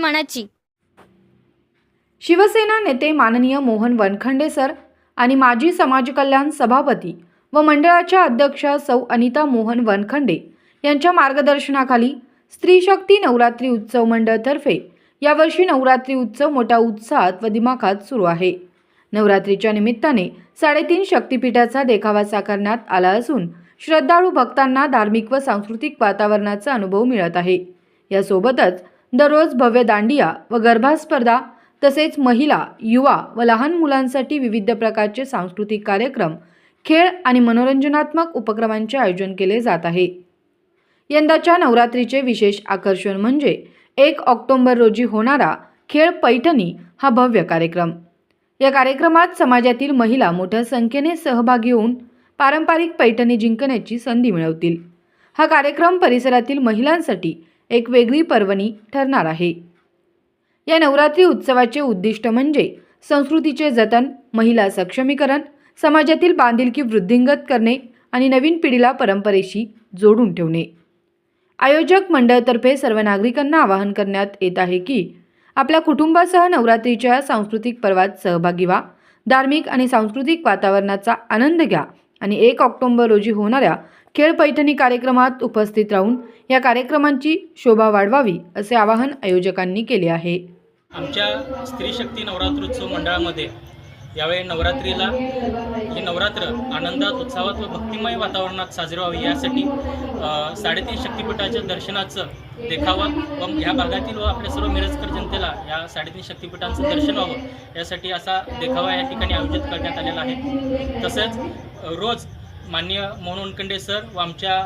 मनाची. शिवसेना नेते माननीय मोहन वनखंडे सर आणि माजी समाज कल्याण सभापती व मंडळाच्या अध्यक्षा सौ अनिता मोहन वनखंडे यांच्या मार्गदर्शनाखाली स्त्री शक्ती नवरात्री उत्सव मंडळतर्फे यावर्षी नवरात्री उत्सव मोठ्या उत्साहात व दिमाखात सुरू आहे. नवरात्रीच्या निमित्ताने साडेतीन शक्तिपीठाचा देखावा साकारण्यात आला असून श्रद्धाळू भक्तांना धार्मिक व सांस्कृतिक वातावरणाचा अनुभव मिळत आहे. यासोबतच दररोज भव्य दांडिया व गरबा स्पर्धा तसेच महिला युवा व लहान मुलांसाठी विविध प्रकारचे सांस्कृतिक कार्यक्रम खेळ आणि मनोरंजनात्मक उपक्रमांचे आयोजन केले जात आहे. यंदाच्या नवरात्रीचे विशेष आकर्षण म्हणजे एक ऑक्टोंबर रोजी होणारा खेळ पैठणी हा भव्य कार्यक्रम. या कार्यक्रमात समाजातील महिला मोठ्या संख्येने सहभागी होऊन पारंपरिक पैठणी जिंकण्याची संधी मिळवतील. हा कार्यक्रम परिसरातील महिलांसाठी एक वेगळी पर्वणी ठरणार आहे. या नवरात्री उत्सवाचे उद्दिष्ट म्हणजे संस्कृतीचे जतन महिला सक्षमीकरण समाजातील बांधिलकी वृद्धिंगत करणे आणि नवीन पिढीला परंपरेशी जोडून ठेवणे. आयोजक मंडळतर्फे सर्व नागरिकांना आवाहन करण्यात येत आहे की आपल्या कुटुंबासह नवरात्रीच्या सांस्कृतिक पर्वात सहभागी व्हा. धार्मिक आणि सांस्कृतिक वातावरणाचा आनंद घ्या आणि एक ऑक्टोंबर रोजी होणाऱ्या खेळ पैठणी कार्यक्रमात उपस्थित राहून या कार्यक्रमांची शोभा वाढवावी असे आवाहन आयोजकांनी केले आहे. आमच्या स्त्री शक्ती नवरात्रोत्सव मंडळामध्ये यावेळी नवरात्रीला ही नवरात्र आनंदात उत्साहात व भक्तिमय वातावरणात साजरी व्हावी यासाठी साडेतीन शक्तिपीठाच्या दर्शनाचं देखावा व ह्या भागातील व आपल्या सर्व मिरजकर जनतेला या साडेतीन शक्तिपीठांचं दर्शन व्हावं यासाठी असा देखावा या ठिकाणी आयोजित करण्यात आलेला आहे. तसेच रोज माननीय मोहन उनखंडे सर व आमच्या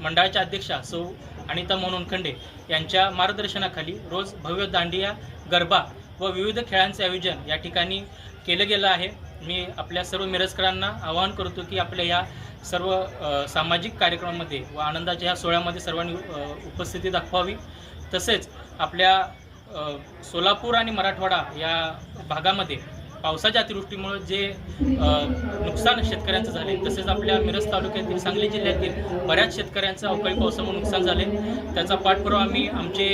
मंडळाच्या अध्यक्षा सौ अनिता मोहन उनखंडे यांच्या मार्गदर्शनाखाली रोज भव्य दांडिया गरबा व विविध खेळांचे आयोजन या ठिकाणी केलं गेलं आहे. मी आपल्या सर्व मिरजकरांना आवाहन करतो की आपल्या या सर्व सामाजिक कार्यक्रमामध्ये व आनंदाच्या ह्या सोहळ्यामध्ये सर्वांनी उपस्थिती दाखवावी. तसेच आपल्या सोलापूर आणि मराठवाडा या भागामध्ये पावसाच्या अतिवृष्टीमुळे जे नुकसान शेतकऱ्यांचं झाले तसेच आपल्या मिरज तालुक्यातील सांगली जिल्ह्यातील बऱ्याच शेतकऱ्यांचं अवकाळी पावसामुळे नुकसान झाले. त्याचा पाठपुरावा आम्ही आमचे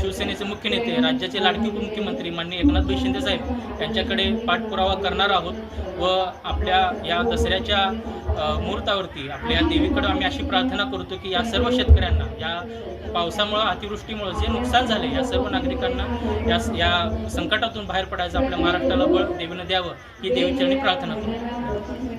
शिवसेनेचे मुख्य नेते राज्याचे लाडके उपमुख्यमंत्री माननीय एकनाथ शिंदे साहेब यांच्याकडे पाठपुरावा करणार आहोत व आपल्या या दसऱ्याच्या मुहूर्तावरती आपल्या या देवीकडे आम्ही अशी प्रार्थना करतो की या सर्व शेतकऱ्यांना या पावसामुळं अतिवृष्टीमुळं जे नुकसान झाले या सर्व नागरिकांना या या संकटातून बाहेर पडायचं आपल्या महाराष्ट्राला बळ देवीनं द्यावं ही देवीचरणी प्रार्थना करू.